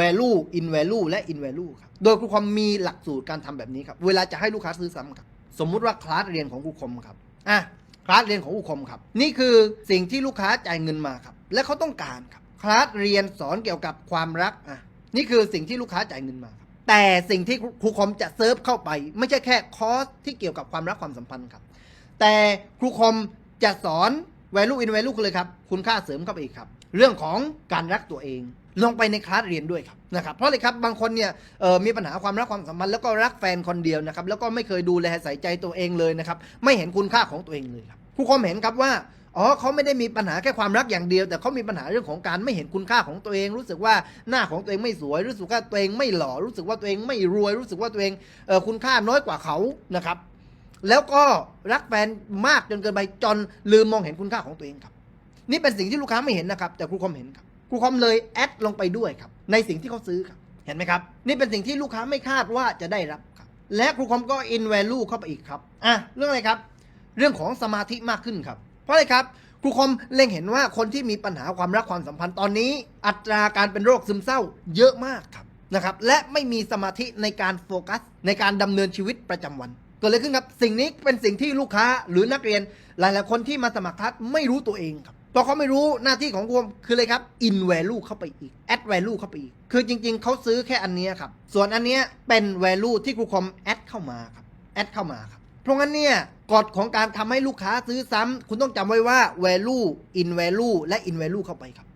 value in value และ in value ครับ โดยครูคอมมีหลักสูตรการทำแบบนี้ครับ เวลาจะให้ลูกค้าซื้อซ้ำครับ สมมุติว่าคลาสเรียนของครูคอมครับ อะ คลาสเรียนของครูคอมครับ นี่คือสิ่งที่ลูกค้าจ่ายเงินมาครับ และเขาต้องการครับ คลาสเรียนสอนเกี่ยวกับความรัก อะ นี่คือสิ่งที่ลูกค้าจ่ายเงินมาครับ แต่สิ่งที่ครูคอมจะเซิร์ฟเข้าไป ไม่ใช่แค่คอร์สที่เกี่ยวกับความรักความสัมพันธ์ครับ แต่ครูคอมจะสอน value in value เลยครับ คุณค่าเสริมเข้าไปอีกครับ เรื่องของการรักตัวเอง ลงไปในคลาสเรียนด้วยครับนะครับเพราะเลยครับบางคนเนี่ยมีปัญหาความรักความสัมพันธ์แล้วก็รักแฟนคนเดียวนะครับแล้วก็ไม่เคยดูแลใส่ใจตัวเองเลยนะครับไม่เห็นคุณค่าของตัวเองเลยครับครูคอมเห็นครับว่าอ๋อเขาไม่ได้มีปัญหาแค่ความรักอย่างเดียว แต่เขามีปัญหาเรื่องของการไม่เห็นคุณค่าของตัวเอง รู้สึกว่าหน้าของตัวเองไม่สวย รู้สึกว่าตัวเองไม่หล่อรู้สึกว่าตัวเองไม่รวย รู้สึกว่าตัวเองเออคุณค่าน้อยกว่าเขานะครับ แล้วก็รักแฟนมากจนเกินไปจนลืมมองเห็นคุณค่าของตัวเองครับ นี่เป็นสิ่งที่ลูกค้าไม่เห็นนะครับ แต่ครูคอมเห็นครับ ครูคอมเลยแอดลงไปด้วยครับ ในสิ่งที่เขาซื้อครับ เห็นไหมครับ นี่เป็นสิ่งที่ลูกค้าไม่คาดว่าจะได้รับครับ และครูคอมก็ in value เข้าไปอีกครับอะเรื่องอะไรครับ เรื่องของสมาธิมากขึ้นครับ เพราะอะไรครับครูคอมเล็งเห็นว่าคนที่มีปัญหาความรักความสัมพันธ์ตอนนี้ อัตราการเป็นโรคซึมเศร้าเยอะมากครับนะครับ และไม่มีสมาธิในการโฟกัส ในการดำเนินชีวิตประจำวันเกิดอะไรขึ้นครับ สิ่งนี้เป็นสิ่งที่ลูกค้าหรือนักเรียนหลาย ๆ คนที่มาสมัครคลาสไม่รู้ตัวเองครับ เพราะเขาไม่รู้หน้าที่ของครูคอมคืออะไรครับ in value เข้าไปอีก add value เข้าไปอีก คือจริง ๆ เขาซื้อแค่อันนี้ครับ ส่วนอันนี้เป็น value ที่ครูคอม add เข้ามาครับ add เข้ามาครับ เพราะงั้นเนี่ยกฎของการทำให้ลูกค้าซื้อซ้ำคุณต้องจำไว้ว่า value in value และ in value เข้าไปครับ